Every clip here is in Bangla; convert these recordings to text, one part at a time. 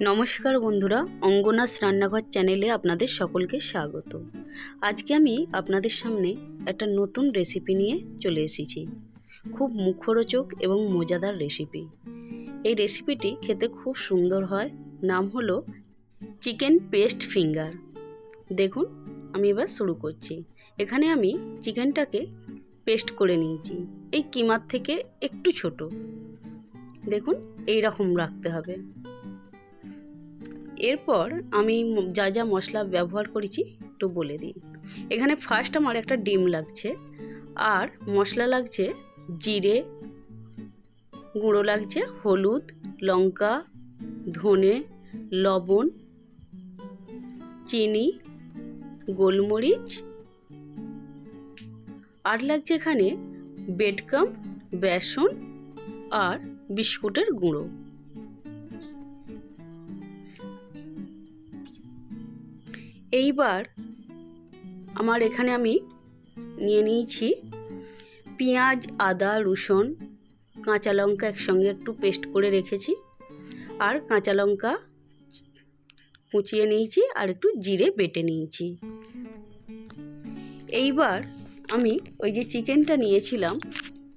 নমস্কার বন্ধুরা, অঙ্গনাস রান্নাঘর চ্যানেলে আপনাদের সকলকে স্বাগত। আজকে আমি আপনাদের সামনে একটা নতুন রেসিপি নিয়ে চলে এসেছি। খুব মুখরোচক এবং মজাদার রেসিপি এই রেসিপিটি খেতে খুব সুন্দর হয়, নাম হলো চিকেন পেস্ট ফিঙ্গার। দেখুন, আমি এবার শুরু করছি। এখানে আমি চিকেনটাকে পেস্ট করে নিয়েছি। এই কিমার থেকে একটু ছোট। দেখুন এই রকম রাখতে হবে। এরপর আমি যা যা মশলা ব্যবহার করেছি একটু বলে দিই। এখানে ফার্স্ট আমার একটা ডিম লাগছে, আর মশলা লাগছে জিরে, গুঁড়ো লাগছে হলুদ, লঙ্কা, ধনে, লবণ, চিনি, গোলমরিচ, আর লাগছে এখানে বেডকাম বেসন, আর বিস্কুটের গুঁড়ো। এইবার আমার এখানে আমি নিয়ে নিয়েছি পেঁয়াজ, আদা, রসুন, কাঁচা লঙ্কা একসঙ্গে একটু পেস্ট করে রেখেছি। আর কাঁচা লঙ্কা কুচিয়ে নিয়েছি আর একটু জিরে বেটে নিয়েছি। এইবার আমি ওই যে চিকেনটা নিয়েছিলাম,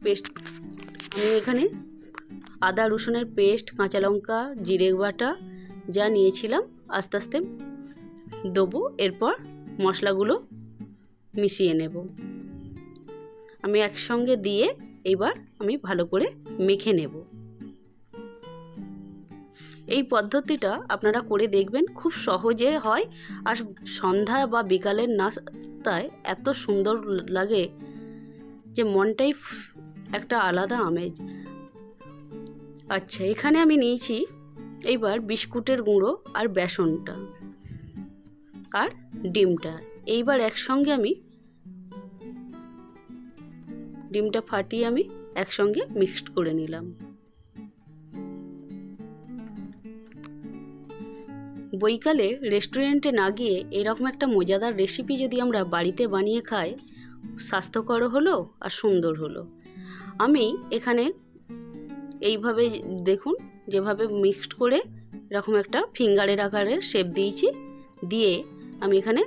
পেস্ট, আমি এখানে আদা, রসুনের পেস্ট, কাঁচা লঙ্কা, জিরে বাটা যা নিয়েছিলাম, আস্তে আস্তে দেবো, এরপর মশলাগুলো মিশিয়ে নেব। আমি একসঙ্গে দিয়ে এবার আমি ভালো করে মেখে নেব। এই পদ্ধতিটা আপনারা করে দেখবেন, খুব সহজে হয়। আর সন্ধ্যা বা বিকালের নাস্তায় এত সুন্দর লাগে যে মনটাই একটা আলাদা আমেজ। আচ্ছা এখানে আমি নিয়েছি এইবার বিস্কুটের গুঁড়ো আর বেসনটা। আর ডিমটা। এইবার একসঙ্গে আমি ডিমটা ফাটিয়ে আমি একসঙ্গে মিক্সড করে নিলাম। বৈকালে রেস্টুরেন্টে না গিয়ে এরকম একটা মজাদার রেসিপি যদি আমরা বাড়িতে বানিয়ে খাই স্বাস্থ্যকর হলো আর সুন্দর হলো। আমি এখানে এইভাবে দেখুন, যেভাবে মিক্সড করে এরকম একটা ফিঙ্গারের আকারের শেপ দিয়েছি, দিয়ে আমি এখানে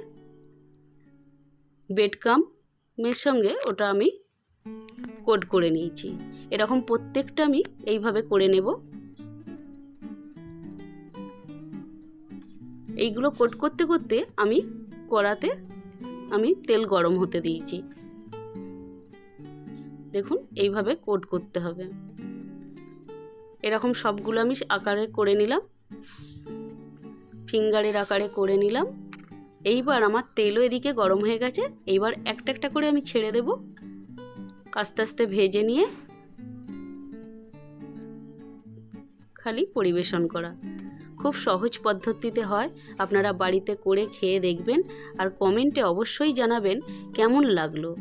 বেডকামের সঙ্গে ওটা আমি কোড করে নিয়েছি। এরকম প্রত্যেকটা আমি এইভাবে করে নেব। এইগুলো কোট করতে করতে আমি কড়াতে আমি তেল গরম হতে দিয়েছি। দেখুন, এইভাবে কোট করতে হবে। এরকম সবগুলো আমি আকারে করে নিলাম। ফিঙ্গারের আকারে করে নিলাম। এইবার আমার তেলও এদিকে গরম হয়ে গেছে, এইবার একটা একটা করে আমি ছেড়ে দেব। আস্তে আস্তে ভেজে নিয়ে খালি পরিবেশন করা। খুব সহজ পদ্ধতিতে হয়, আপনারা বাড়িতে করে খেয়ে দেখবেন আর কমেন্টে অবশ্যই জানাবেন কেমন লাগল।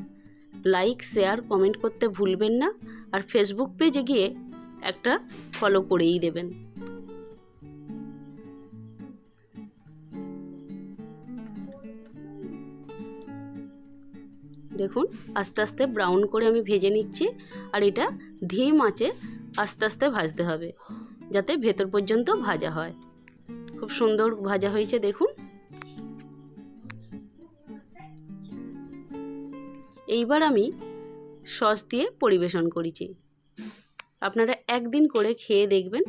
লাইক, শেয়ার, কমেন্ট করতে ভুলবেন না আর ফেসবুক পেজে গিয়ে একটা ফলো করেই দেবেন। দেখুন, আস্তে আস্তে ব্রাউন করে আমি ভেজে নিচ্ছি, আর এটা ধিম আঁচে আস্তে আস্তে ভাজতে হবে, যাতে ভেতর পর্যন্ত ভাজা হয়। খুব সুন্দর ভাজা হয়েছে, দেখুন। এইবার আমি সস দিয়ে পরিবেশন করেছি। আপনারা একদিন করে খেয়ে দেখবেন।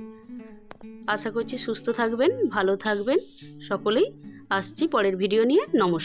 আশা করছি সুস্থ থাকবেন, ভালো থাকবেন। সকলেই আসছি পরের ভিডিও নিয়ে। নমস্কার।